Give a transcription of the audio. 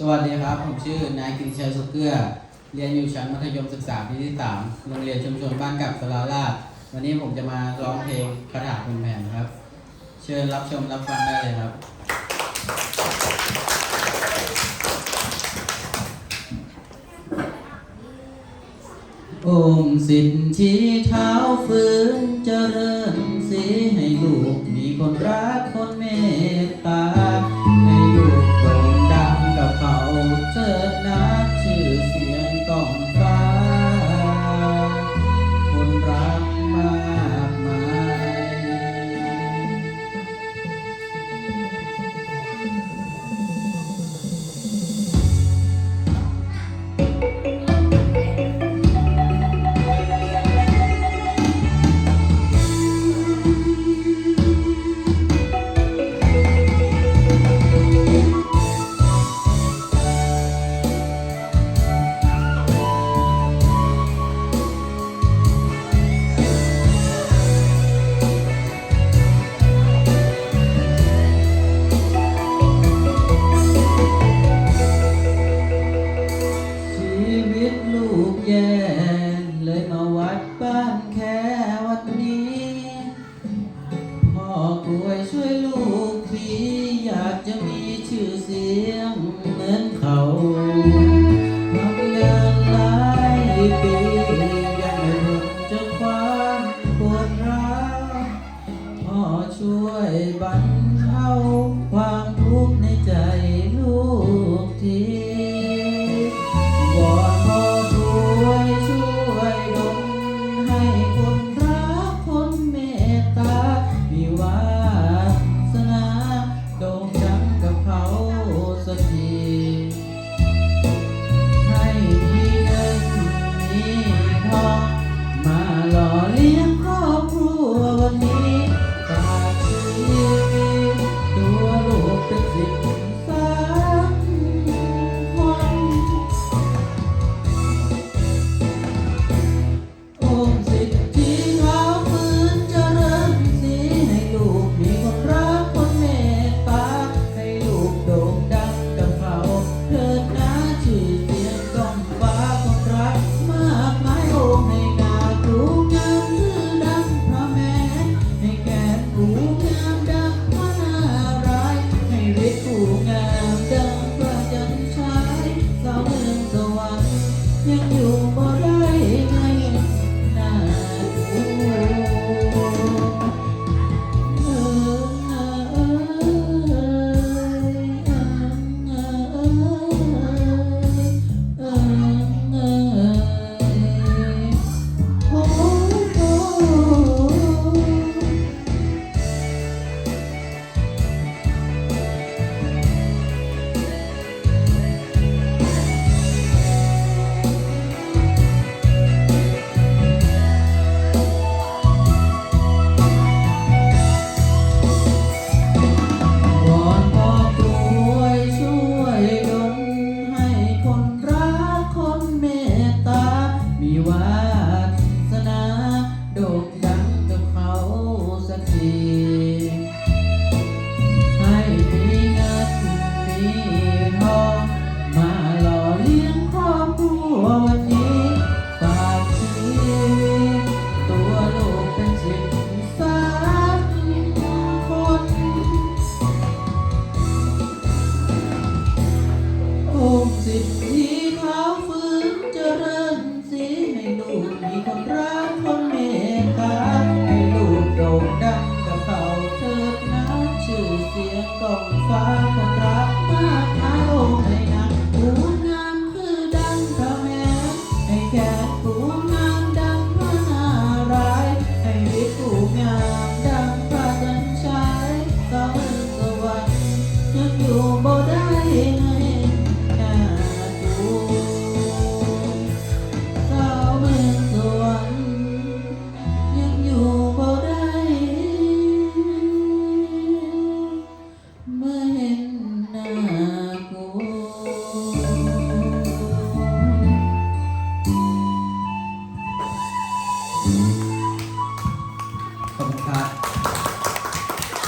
สวัสดีครับ ผมชื่อนายกิติชัยสุเกื้อ เรียนอยู่ชั้นมัธยมศึกษาปีที่สามโรงเรียนชุมชนบ้านกับสลาราช วันนี้ผมจะมาร้องเพลงกคาถาคุนแผ่นครับ เชิญรับชมรับฟังได้เลยครับ โอมสิทธิเท้าฝืนเจริญสีให้ลูกมีคนรักคนเมตตา ช่วยลูกพี่ อยากจะมีชื่อเสียงเหมือนเขาทำงานหลายปียังไม่พ้นจากความปวดร้าวพ่อช่วยบรรเทาความทุกข์ สิทธิเท้าฟื้นเจริญสีให้ลูกมีคนรักคนเมตตาให้ลูกโด่ดังกับเป่าเถิดนะชื่อเสียงกองฟ้าคนรักมากเอาให้